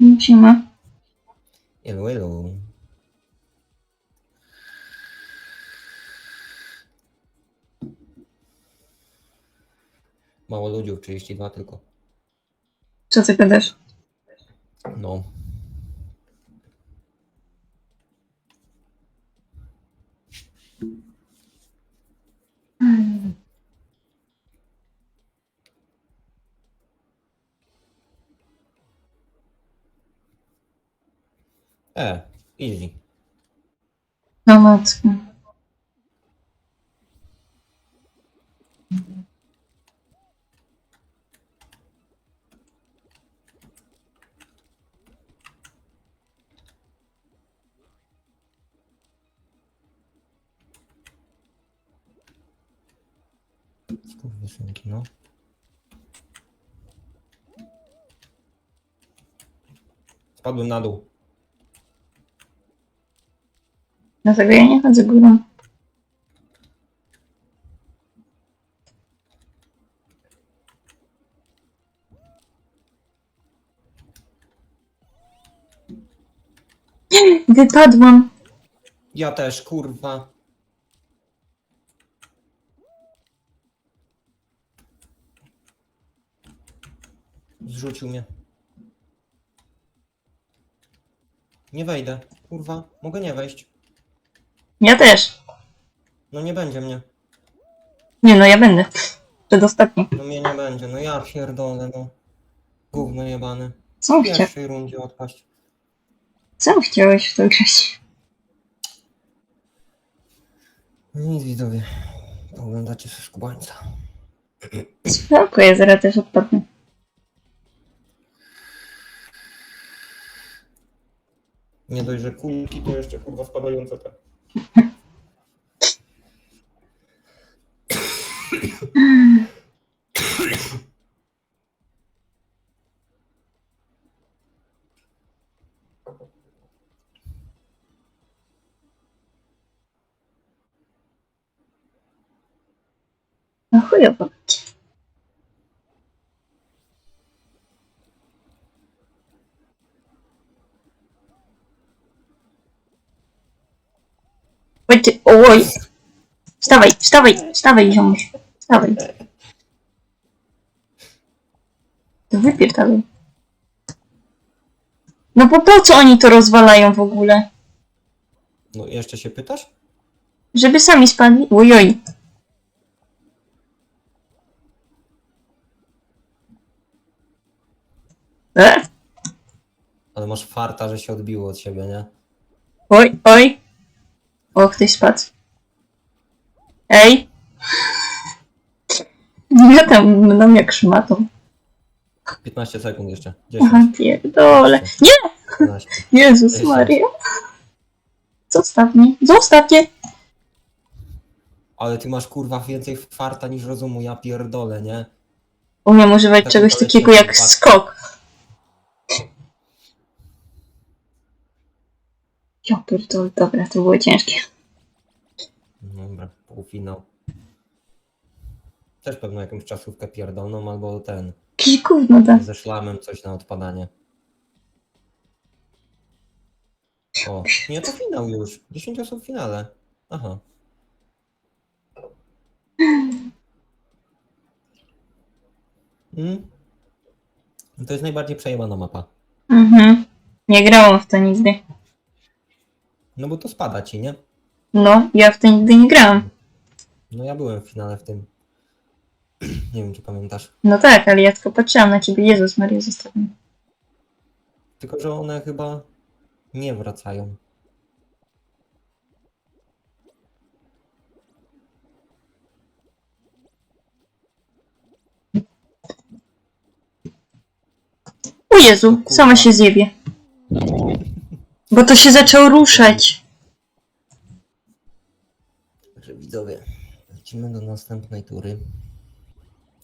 Siema. Elu, elu. Mało ludzi, 32 tylko. Co ty gadasz? No. E, easy. No matko. Skurwysynki, no. Spadłem na dół. Dlatego ja nie chodzę górą. Wypadłam. Ja też, kurwa. Zrzucił mnie. Nie wejdę. Kurwa, mogę nie wejść. Ja też. No nie będzie mnie. Nie no, ja będę. Przedostatni. No mnie nie będzie. No ja pierdolę, no. Gówno jebane. Co W chciał? pierwszej rundzie odpaść. Co chciałeś w to grać? Nic widzowie. Oglądacie ze skubańca. Spoko, ja zaraz też odpadnę. Nie dość, że kulki, to jeszcze kurwa spadające te. No chujowo. Oj, ty, oj! Wstawaj, wstawaj, wstawaj, ziomuś. Wstawaj. To wypierdalaj. No bo po co oni to rozwalają w ogóle? No jeszcze się pytasz? Żeby sami spadli? Ojoj. E? Ale masz farta, że się odbiło od siebie, nie? Oj, oj. O, ktoś spadł. Ej. Ja tam mną jak szmatą. 15 sekund jeszcze. 10. Aha, pierdole. Nie! 15. Jezus. Maria. Zostaw mnie. Zostaw mnie. Ale ty masz kurwa więcej farta niż rozumu, ja pierdolę, nie? Umiem używać czegoś takiego jak skok. Ja pierdolę, dobra, to było ciężkie. Dobra, półfinał. Też pewno jakąś czasówkę pierdolną, albo ten, Jakieś gówno da. ze szlamem coś na odpadanie. O, nie, to finał już. 10 osób w finale. Aha. Mm. To jest najbardziej przejebana mapa. Mhm. Nie grałam w to nigdy. No bo to spada ci, nie? No, ja w to nigdy nie grałam. No ja byłem w finale w tym. Nie wiem, czy pamiętasz. No tak, ale ja tylko patrzyłam na ciebie. Jezus Maria, zostaw mnie. Tylko, że one chyba nie wracają. O Jezu, sama się zjebie. Bo to się zaczęło ruszać. Także widzowie, lecimy do następnej tury.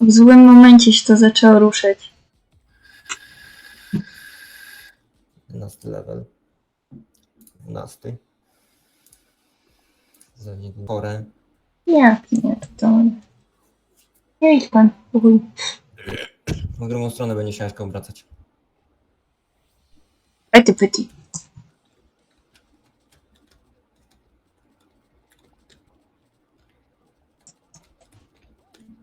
W złym momencie się to zaczęło ruszać. 11 level. 12. Za niego porę. Jak nie, to to... Nie idź pan, chuj. W drugą stronę będzie ciężko obracać. Ety pyty.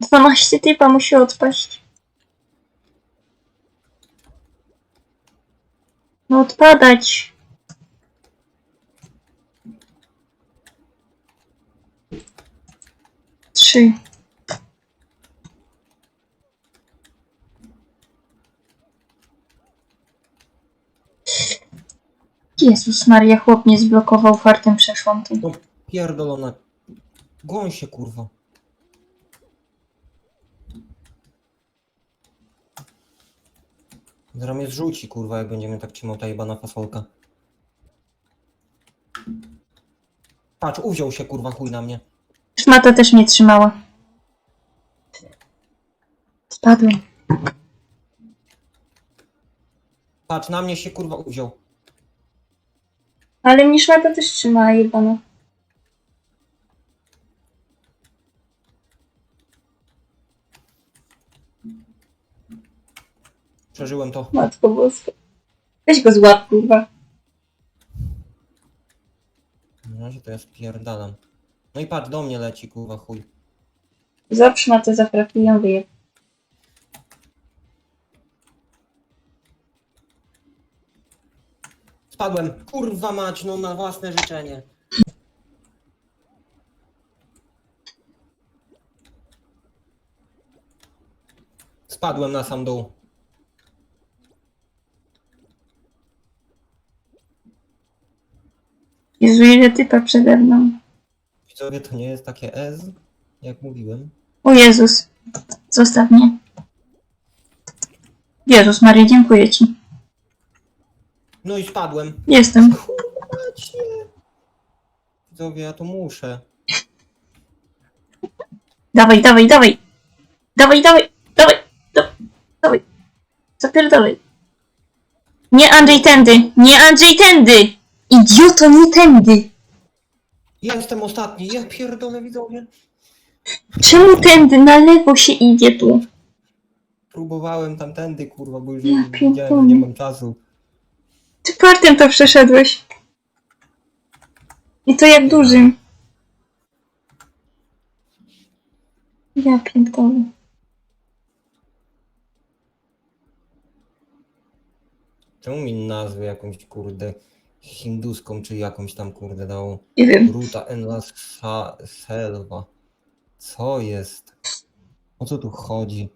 12 typa musi odpaść. No odpadać. Trzy. Jezus Maria, chłop mnie zblokował fartem przeszłam tym. No pierdolona. Goń się kurwa. Zaraz mnie zrzuci kurwa, jak będziemy tak trzymał ta jebana fasolka. Patrz, uwziął się kurwa chuj na mnie. Szmata też mnie trzymała. Spadłem. Patrz, na mnie się kurwa uwziął. Ale mnie szmata też trzymała, jebana. Przeżyłem to. Matko boska. Weź go złap, kurwa. Na razie to ja spierdalam. No i patrz, do mnie leci kurwa chuj. Złap szmatę za frakują wyjeb. Spadłem. Kurwa mać, no na własne życzenie. Spadłem na sam dół. Jezu, ile typa przede mną. Widzowie, to nie jest takie ez, jak mówiłem. O Jezus. Zostaw mnie. Jezus Maria, dziękuję ci. No i spadłem. Jestem. Widzowie, ja to muszę. Dawaj, dawaj, dawaj. Dawaj, dawaj, dawaj, da- dawaj. Zapierdalaj. Nie Andrzej tędy, nie Andrzej tędy. Idioto, nie tędy. Jestem ostatni, ja pierdolę widzowie. Czemu tędy? Na lewo się idzie tu. Próbowałem tamtędy, kurwa, bo już Ja widziałem, że pierdolę. nie mam czasu. Ty partem to przeszedłeś. I to jak dużym. Ja pierdolę. Czemu mi nazwę jakąś, kurde, hinduską, czy jakąś tam, kurde, dało? Nie wiem. Ruta en la sa- selva. Co jest? O co tu chodzi?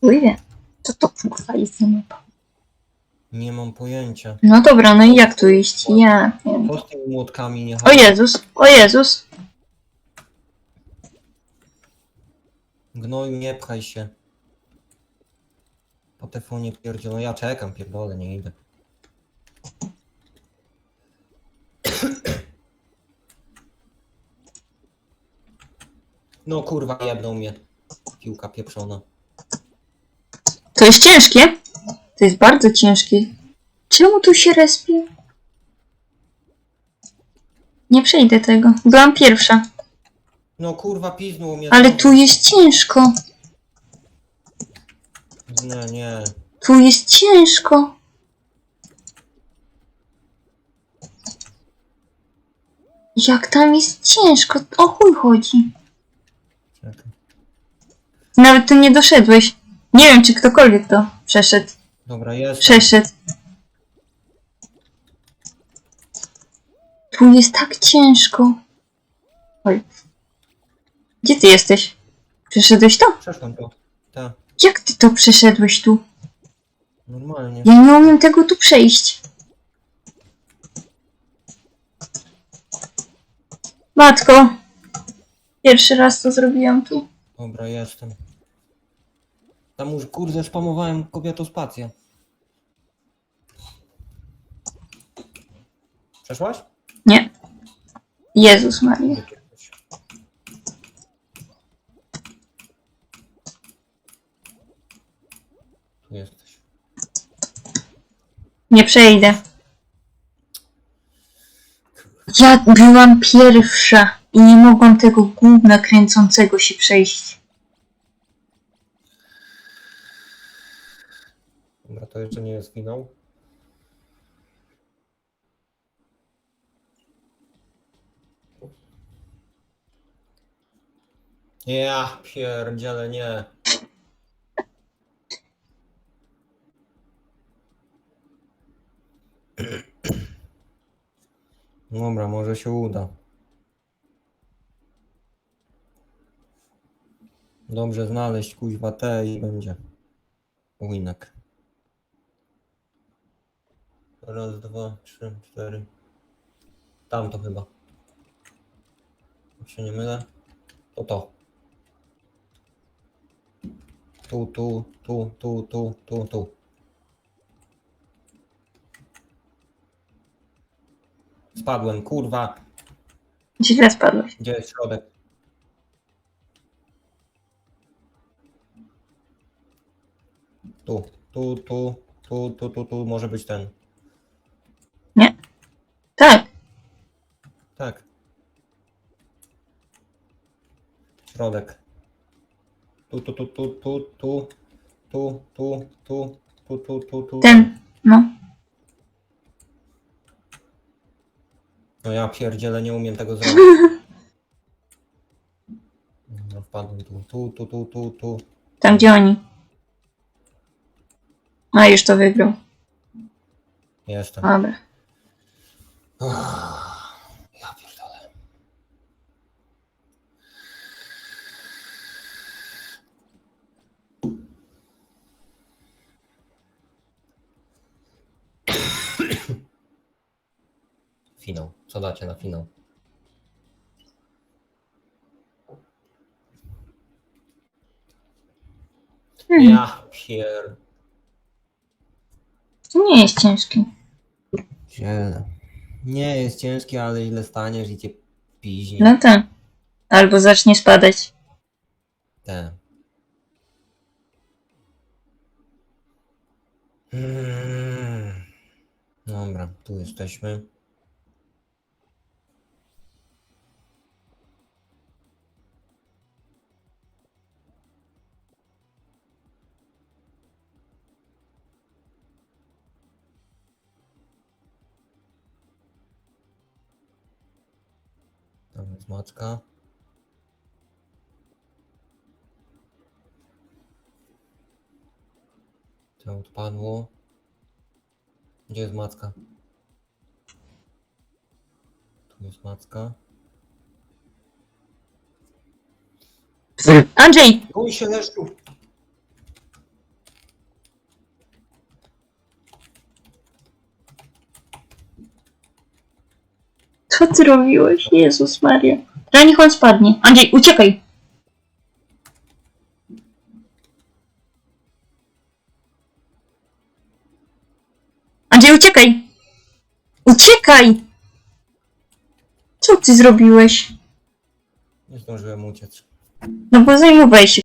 Ujwie. Co to kurwa jest za mapa? Nie mam pojęcia. No dobra, no i jak tu iść? Ja wiem. Co z tymi młotkami nie O Jezus, o Jezus. Gnoju, nie pchaj się. Po telefonie pierdzielono. Ja czekam, pierdolę, nie idę. No kurwa, jebnął mnie. Piłka pieprzona. To jest ciężkie. To jest bardzo ciężkie. Czemu tu się respi? Nie przejdę tego. Byłam pierwsza. No kurwa, piznął mnie. Ale tu jest ciężko. Nie, nie. Tu jest ciężko. Jak tam jest ciężko? O chuj chodzi. Czekaj. Nawet tu nie doszedłeś. Nie wiem, czy ktokolwiek to przeszedł. Dobra, jest. Przeszedł. Tu jest tak ciężko. Oj. Gdzie ty jesteś? Przeszedłeś to? Przeszłam to. Jak ty to przeszedłeś tu? normalnie. Ja nie umiem tego tu przejść. Matko. Pierwszy raz to zrobiłam tu. Dobra, jestem. Tam już kurde spamowałem kobieto spację. Przeszłaś? Nie. Jezus Maria. Jesteś? Nie przejdę. Ja byłam pierwsza i nie mogłam tego gówna kręcącego się przejść. Dobra, to jeszcze nie jest finał. Ja pierdzielę, nie. Dobra, może się uda. Dobrze znaleźć kuźwa i będzie winek. Raz, dwa, trzy, cztery. Tam to chyba. Jak się nie mylę, to to. Tu, tu, tu, tu, tu, tu, tu. Spadłem, kurwa. Źle spadłeś. Gdzie jest środek? Tu, tu, tu, tu, tu, tu, tu, może być ten. Tak. Tak. Środek. Tu, tu, tu, tu, tu, tu, tu, tu, tu, tu, tu, tu, tu. Ten. No. No ja pierdzielę, nie umiem tego zrobić. No, wpadłem tu, tu, tu, tu, tu, tu. Tam gdzie oni. A już to wygrał. Jestem. Dobra. Ja pierdolę. Finał. Co dacie na finał? Hmm. Ja pier... To nie jest ciężkie. Ziele. Nie jest ciężkie, ale ile staniesz i cię piźnie. No tak. Albo zacznie spadać. Te. Mm. Dobra, tu jesteśmy. Jest macka. To odpadło. Gdzie jest macka? Tu jest macka. Andrzej! Bój się leszczu! Co ty robiłeś? Jezus Maria. Że niech on spadnie. Andrzej, uciekaj! Andrzej, uciekaj! Uciekaj! Co ty zrobiłeś? Nie zdążyłem uciec. No bo zajmowałeś się